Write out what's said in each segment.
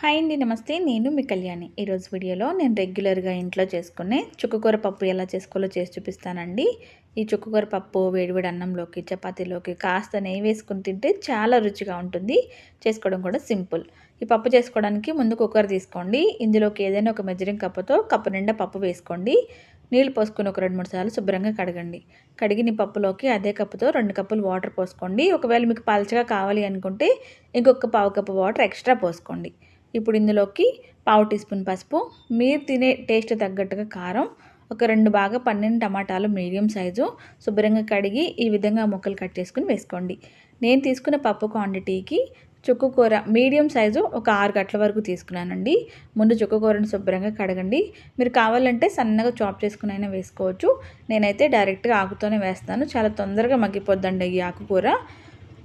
Hi అండి నమస్తే. నేను మీ కళ్యాణి. ఈరోజు వీడియోలో నేను రెగ్యులర్గా ఇంట్లో చేసుకునే చుక్కకూర పప్పు ఎలా చేసుకోవాలో చేసి చూపిస్తానండి. ఈ చుక్కకూర పప్పు వేడివేడి అన్నంలోకి చపాతీలోకి కాస్త నెయ్యి వేసుకుని తింటే చాలా రుచిగా ఉంటుంది. చేసుకోవడం కూడా సింపుల్. ఈ పప్పు చేసుకోవడానికి ముందు కుక్కర్ తీసుకోండి. ఇందులోకి ఏదైనా ఒక మెజరింగ్ కప్పుతో కప్పు నిండా పప్పు వేసుకోండి. నీళ్ళు పోసుకుని ఒక రెండు మూడు సార్లు శుభ్రంగా కడగండి. కడిగిన పప్పులోకి అదే కప్పుతో రెండు కప్పులు వాటర్ పోసుకోండి. ఒకవేళ మీకు పలచగా కావాలి అనుకుంటే ఇంకొక పావు కప్పు వాటర్ ఎక్స్ట్రా పోసుకోండి. ఇప్పుడు ఇందులోకి పావు టీ స్పూన్ పసుపు. మీరు తినే టేస్ట్ తగ్గట్టుగా కారం ఒక రెండు బాగా పన్నెండు టమాటాలు మీడియం సైజు శుభ్రంగా కడిగి ఈ విధంగా ముక్కలు కట్ చేసుకుని వేసుకోండి. నేను తీసుకున్న పప్పు క్వాంటిటీకి చుక్కు కూర మీడియం సైజు ఒక ఆరు గంటల వరకు తీసుకున్నానండి. ముందు చుక్కు కూరను శుభ్రంగా కడగండి. మీరు కావాలంటే సన్నగా చాప్ చేసుకుని అయినా వేసుకోవచ్చు. నేనైతే డైరెక్ట్గా ఆకుతోనే వేస్తాను. చాలా తొందరగా మగ్గిపోద్దండి ఈ ఆకుకూర.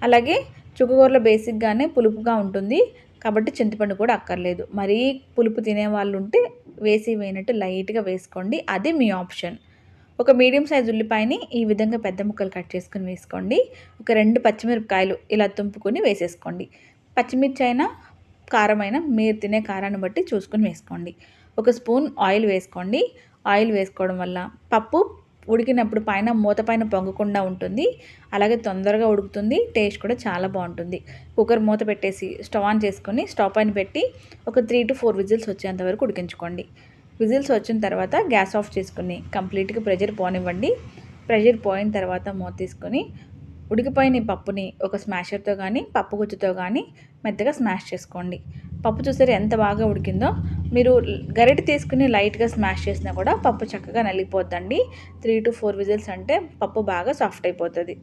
అలాగే చుక్కకూరలో బేసిక్గానే పులుపుగా ఉంటుంది. కాబట్టి చింతపండు కూడా అక్కర్లేదు. మరీ పులుపు తినే వాళ్ళు ఉంటే వేసి వేయనట్టు లైట్గా వేసుకోండి. అది మీ ఆప్షన్. ఒక మీడియం సైజ్ ఉల్లిపాయని ఈ విధంగా పెద్ద ముక్కలు కట్ చేసుకుని వేసుకోండి. ఒక రెండు పచ్చిమిరపకాయలు ఇలా తుంపుకొని వేసేసుకోండి. పచ్చిమిర్చి అయినా కారమైన మీరు తినే కారాన్ని బట్టి చూసుకొని వేసుకోండి. ఒక స్పూన్ ఆయిల్ వేసుకోండి. ఆయిల్ వేసుకోవడం వల్ల పప్పు ఉడికినప్పుడు పైన మూత పైన పొంగకుండా ఉంటుంది. అలాగే తొందరగా ఉడుకుతుంది. టేస్ట్ కూడా చాలా బాగుంటుంది. కుక్కర్ మూత పెట్టేసి స్టవ్ ఆన్ చేసుకొని స్టవ్ పైన పెట్టి ఒక త్రీ టు ఫోర్ విజిల్స్ వచ్చేంత వరకు ఉడికించుకోండి. విజిల్స్ వచ్చిన తర్వాత గ్యాస్ ఆఫ్ చేసుకుని కంప్లీట్గా ప్రెషర్ పోనివ్వండి. ప్రెషర్ పోయిన తర్వాత మూత తీసుకొని ఉడికిపోయిన పప్పుని ఒక స్మాషర్తో కానీ పప్పు గుజ్జుతో కానీ మెత్తగా స్మాష్ చేసుకోండి. పప్పు చూసారు ఎంత బాగా ఉడికిందో? మీరు గరిటె తీసుకుని లైట్గా స్మాష్ చేసినా కూడా పప్పు చక్కగా నలిగిపోద్దండి. త్రీ టు ఫోర్ విజిల్స్ అంటే పప్పు బాగా సాఫ్ట్ అయిపోతుంది.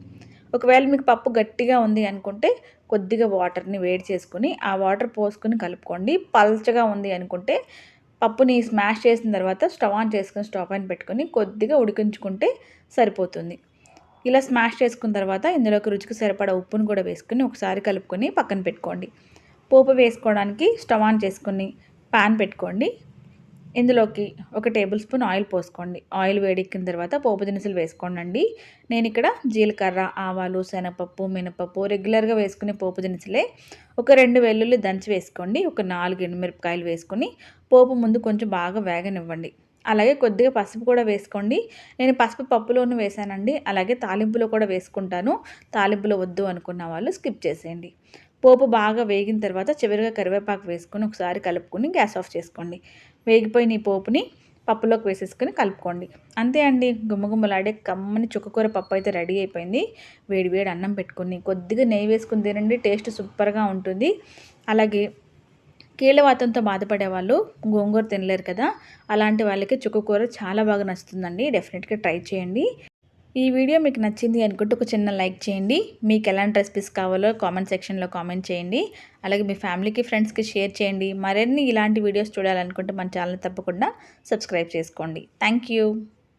ఒకవేళ మీకు పప్పు గట్టిగా ఉంది అనుకుంటే కొద్దిగా వాటర్ని వేడి చేసుకుని ఆ వాటర్ పోసుకుని కలుపుకోండి. పల్చగా ఉంది అనుకుంటే పప్పుని స్మాష్ చేసిన తర్వాత స్టవ్ ఆన్ చేసుకుని స్టవ్ పైన పెట్టుకొని కొద్దిగా ఉడికించుకుంటే సరిపోతుంది. ఇలా స్మాష్ చేసుకున్న తర్వాత ఇందులోకి రుచికి సరిపడా ఉప్పును కూడా వేసుకుని ఒకసారి కలుపుకొని పక్కన పెట్టుకోండి. పోపు వేసుకోవడానికి స్టవ్ ఆన్ చేసుకుని పాన్ పెట్టుకోండి. ఇందులోకి ఒక టేబుల్ స్పూన్ ఆయిల్ పోసుకోండి. ఆయిల్ వేడెక్కిన తర్వాత పోపు దినుసులు వేసుకోండి నేను ఇక్కడ జీలకర్ర ఆవాలు శనగపప్పు మినపప్పు రెగ్యులర్గా వేసుకునే పోపు దినుసులే. ఒక రెండు వెల్లుల్లి దంచి వేసుకోండి. ఒక నాలుగు ఎండుమిరపకాయలు వేసుకొని పోపు ముందు కొంచెం బాగా వేగనివ్వండి. అలాగే కొద్దిగా పసుపు కూడా వేసుకోండి. నేను పసుపు పప్పులోనూ వేసానండి. అలాగే తాలింపులో కూడా వేసుకుంటాను. తాలింపులో వద్దు అనుకున్న వాళ్ళు స్కిప్ చేసేయండి. పోపు బాగా వేగిన తర్వాత చివరిగా కరివేపాకు వేసుకొని ఒకసారి కలుపుకొని గ్యాస్ ఆఫ్ చేసుకోండి. వేగిపోయిన ఈ పోపుని పప్పులోకి వేసేసుకొని కలుపుకోండి. అంతే అండి. గుమ్మగుమ్మలాడే కమ్మని చుక్కకూర పప్పు అయితే రెడీ అయిపోయింది. వేడి వేడి అన్నం పెట్టుకుని కొద్దిగా నెయ్యి వేసుకుని తినండి. టేస్ట్ సూపర్గా ఉంటుంది. అలాగే కీళ్ళవాతంతో బాధపడే వాళ్ళు గోంగూర తినలేరు కదా. అలాంటి వాళ్ళకి చుక్కకూర చాలా బాగా నచ్చుతుందండి. డెఫినెట్గా ట్రై చేయండి. ఈ వీడియో మీకు నచ్చింది అనుకుంటే ఒక చిన్న లైక్ చేయండి. మీకు ఎలాంటి రెసిపీస్ కావాలో కామెంట్ సెక్షన్లో కామెంట్ చేయండి. అలాగే మీ ఫ్యామిలీకి ఫ్రెండ్స్కి షేర్ చేయండి. మరిన్ని ఇలాంటి వీడియోస్ చూడాలనుకుంటే మన ఛానల్ తప్పకుండా సబ్స్క్రైబ్ చేసుకోండి. థ్యాంక్